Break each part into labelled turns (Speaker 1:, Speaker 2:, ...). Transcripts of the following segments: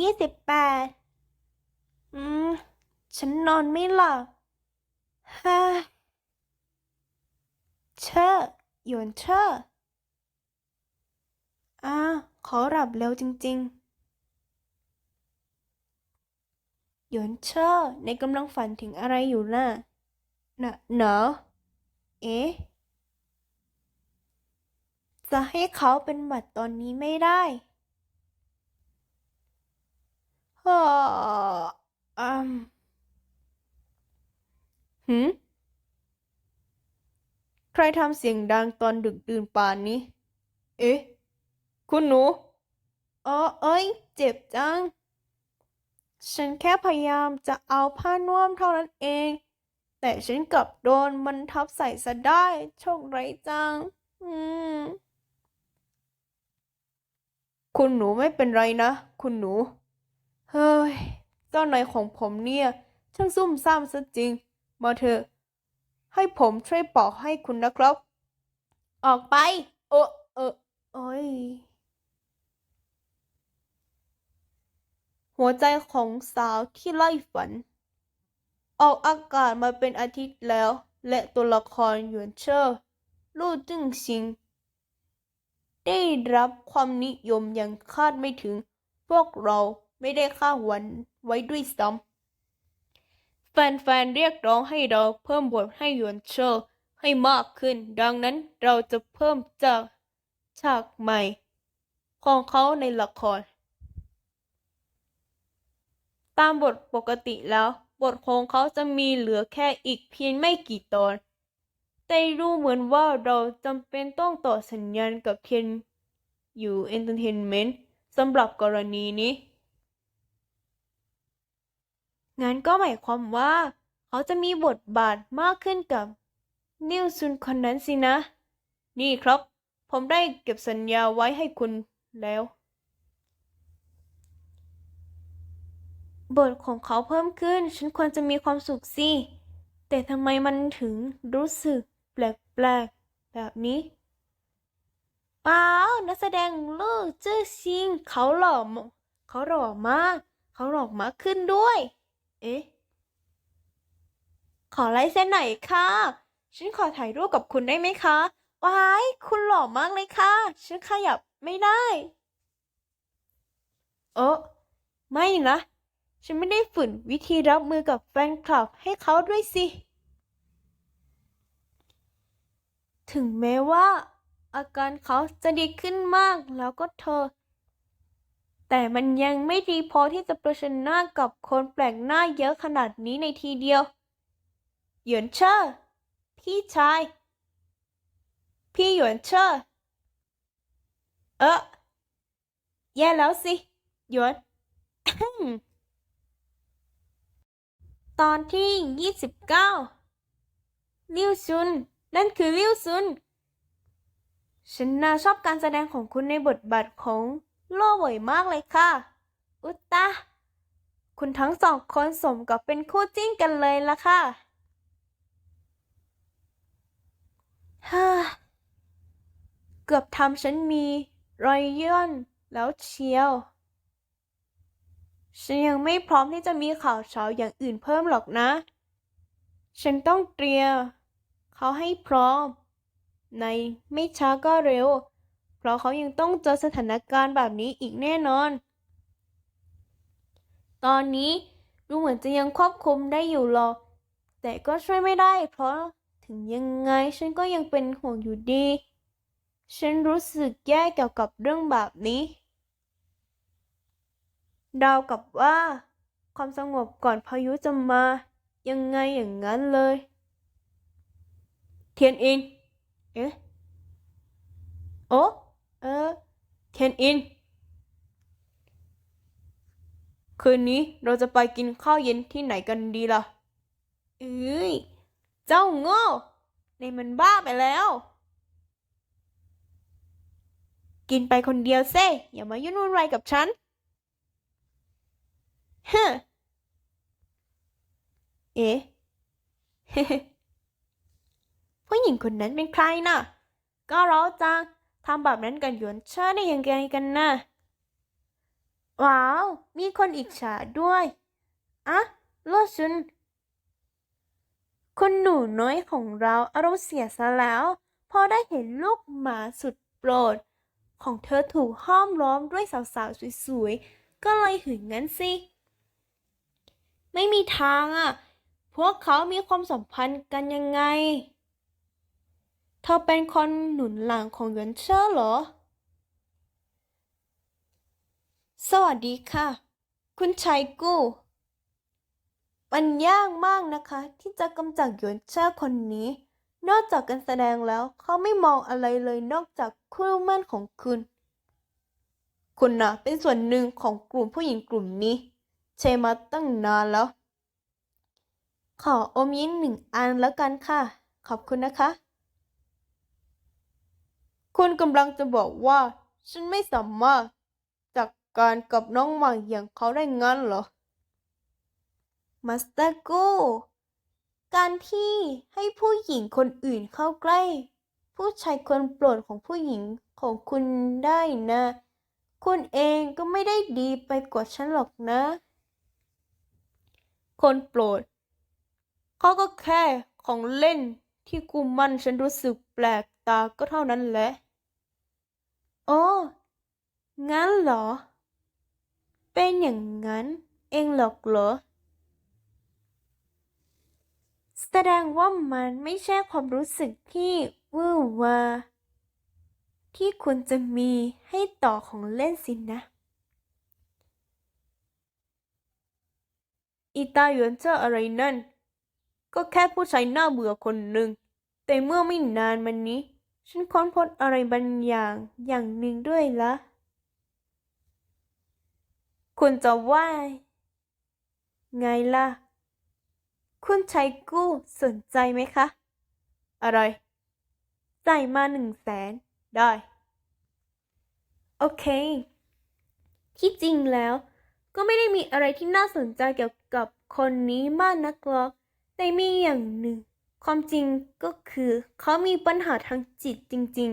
Speaker 1: ยี่สิบแปดอืม ฉันนอนไม่หลับฮ่าเชอหยวนเชออ้าขาหลับเร็วจริง ๆ หยวนเชอในกำลังฝันถึงอะไรอยู่น่ะน่ะเนอเอ๊ะจะให้เขาเป็นหวัดตอนนี้ไม่ได้ ฮ่าอืมหืมใครทำเสียงดังตอนดึกดื่นป่านนี้ เอ๊ะ คุณหนู อ๋อ เอ้ย เจ็บจัง ฉันแค่พยายามจะเอาผ้านุ่มเท่านั้นเอง แต่ฉันกลับโดนมันทับใส่ซะได้ โชคร้ายจัง อืม คุณหนูไม่เป็นไรนะ คุณหนู เฮ้ย เจ้านายของผมเนี่ย ช่างซุ่มซ่ามซะจริง มาเถอะ ให้ผมช่วยปอกให้คุณนะครับ ออกไปเออเออโอ้ย หัวใจของสาวที่ไล่ฝัน ออกอากาศมาเป็นอาทิตย์แล้ว และตัวละครหยวนเชอร์ลู่จึ้งชิง ได้รับความนิยมอย่างคาดไม่ถึงพวกเรา ไม่ได้คาวังไว้ด้วยซ้ำแฟนๆเรียกร้องให้เราเพิ่มบทให้หยวนเชอร์ให้มากขึ้น ดังนั้นเราจะเพิ่มจากฉากใหม่ ของเขาในละคร ตามบทปกติแล้ว บทของเขาจะมีเหลือแค่อีกเพียงไม่กี่ตอน แต่ดูเหมือนว่าเราจำเป็นต้องต่อสัญญาณกับเทียนอยู่เอนเตอร์เทนเมนต์สำหรับกรณีนี้ งั้นก็หมายความว่า เขาจะมีบทบาทมากขึ้นกับ นิวซุนคนนั้นสินะ นี่ครับ ผมได้เก็บสัญญาไว้ให้คุณแล้ว บทของเขาเพิ่มขึ้น ฉันควรจะมีความสุขสิ แต่ทำไมมันถึงรู้สึกแปลกๆแบบนี้ว้านักแสดงลูกจื้อซิงเขาหล่อเขาหล่อมาก เขาหล่อมากขึ้นด้วย เอ๊ะ ขอลายเซ็นหน่อยค่ะ ฉันขอถ่ายรูปกับคุณได้ไหมคะ ว้าย คุณหล่อมากเลยค่ะ ฉันขยับไม่ได้เออไม่นะ ฉันไม่ได้ฝึกวิธีรับมือกับแฟนคลับให้เขาด้วยสิ ถึงแม้ว่า อาการเขาจะดีขึ้นมากแล้วก็เธอ แต่มันยังไม่ดีพอที่จะเผชิญหน้ากับคนแปลกหน้าเยอะขนาดนี้ในทีเดียว หยวนเชอร์พี่ชาย พี่หยวนเชอร์เออแย่แล้วสิ หยวน ตอนที่29ลิวซุน นั่นคือลิวซุน ฉันน่าชอบการแสดงของคุณในบทบาทของ โล่เหวยมากเลยค่ะ อุตตะคุณทั้งสองคนสมกับเป็นคู่จิ้นกันเลยละค่ะฮ่าเกือบทำฉันมีรอยย่นแล้วเชียว ฉันยังไม่พร้อมที่จะมีข่าวเช้าอย่างอื่นเพิ่มหรอกนะ ฉันต้องเตรียมเขาให้พร้อม ในไม่ช้าก็เร็ว เพราะเขายังต้องเจอสถานการณ์แบบนี้อีกแน่นอน ตอนนี้ดูเหมือนจะยังควบคุมได้อยู่หรอกแต่ก็ช่วยไม่ได้ เพราะถึงยังไงฉันก็ยังเป็นห่วงอยู่ดี ฉันรู้สึกแย่เกี่ยวกับเรื่องแบบนี้ดาวกับว่า ความสงบก่อนพายุจะมา ยังไงอย่างนั้นเลย เทียนอิน เอ๊ะ โอ้ เออ เทียนอิน คืนนี้เราจะไปกินข้าวเย็นที่ไหนกันดีล่ะ เอ้ย เจ้าโง่ในมันบ้าไปแล้ว กินไปคนเดียวเซ่อย่ามายุ่งวุ่นวายกับฉันฮะเอ๊ะผู้หญิงคนนั้นเป็นใครน่ะ ก็เราจัง ทำแบบนั้นกับหยวนชิดได้ยังไงกันนะว้าว มีคนอิจฉาด้วยอะโลชุนคุณหนูน้อยของเราอารมณ์เสียซะแล้ว พอได้เห็นลูกหมาสุดโปรด ของเธอถูกห้อมล้อมด้วยสาวๆสวยๆ ก็เลยหึงงั้นสิ ไม่มีทางอะ พวกเขามีความสัมพันธ์กันยังไง เธอเป็นคนหนุนหลังของหยวนเชอร์เหรอ สวัสดีค่ะ คุณชายกู้ มันยากมากนะคะ ที่จะกำจัดหยวนเชอร์คนนี้ นอกจากการแสดงแล้วเขาไม่มองอะไรเลยนอกจากคู่มั่นของคุณ คุณน่ะเป็นส่วนหนึ่งของกลุ่มผู้หญิงกลุ่มนี้ใช่มาตั้งนานแล้ว ขออมยิ้มหนึ่งอันแล้วกันค่ะ ขอบคุณนะคะ คุณกำลังจะบอกว่า ฉันไม่สามารถจัดการกับน้องหม่อย่างเขาได้งั้นเหรอ มาสเตอร์โก การที่ให้ผู้หญิงคนอื่นเข้าใกล้ ผู้ชายคนโปรดของผู้หญิงของคุณได้นะ คุณเองก็ไม่ได้ดีไปกว่าฉันหรอกนะ คนโปรด เขาก็แค่ของเล่นที่กูมันฉันรู้สึกแปลกตาก็เท่านั้นแหละ อ้งั้นเหรอ เป็นอย่างนั้น เองหรอกเหรอ แสดงว่ามันไม่ใช่ความรู้สึกที่วื้อวาที่คุณจะมีให้ต่อของเล่นสินะอีตาหยวนเจ้าอะไรนั่น ก็แค่ผู้ชายหน้าเบื่อคนหนึ่ง แต่เมื่อไม่นานมานี้ ฉันค้นพบอะไรบางอย่างอย่างหนึ่งด้วยละ คุณจะว่าไงล่ะ คุณชายกู้สนใจไหมคะ อะไร จ่ายมาหนึ่งแสนได้ โอเค ที่จริงแล้วก็ไม่ได้มีอะไรที่น่าสนใจเกี่ยวกับคนนี้มากนักหรอก แต่มีอย่างหนึ่ง ความจริงก็คือเขามีปัญหาทางจิตจริง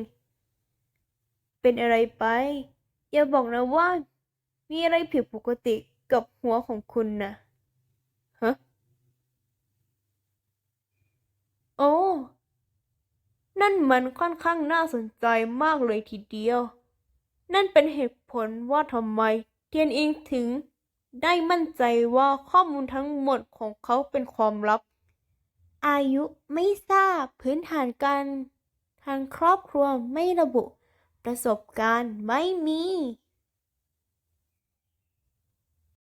Speaker 1: ๆ เป็นอะไรไป อย่าบอกนะว่า มีอะไรผิดปกติกับหัวของคุณนะฮะ โอ้ นั่นมันค่อนข้างน่าสนใจมากเลยทีเดียว นั่นเป็นเหตุผลว่าทำไม เทียนอิงถึงได้มั่นใจว่าข้อมูลทั้งหมดของเขาเป็นความลับ อายุไม่ทราบพื้นฐานการทางครอบครัวไม่ระบุ ประสบการณ์ไม่มี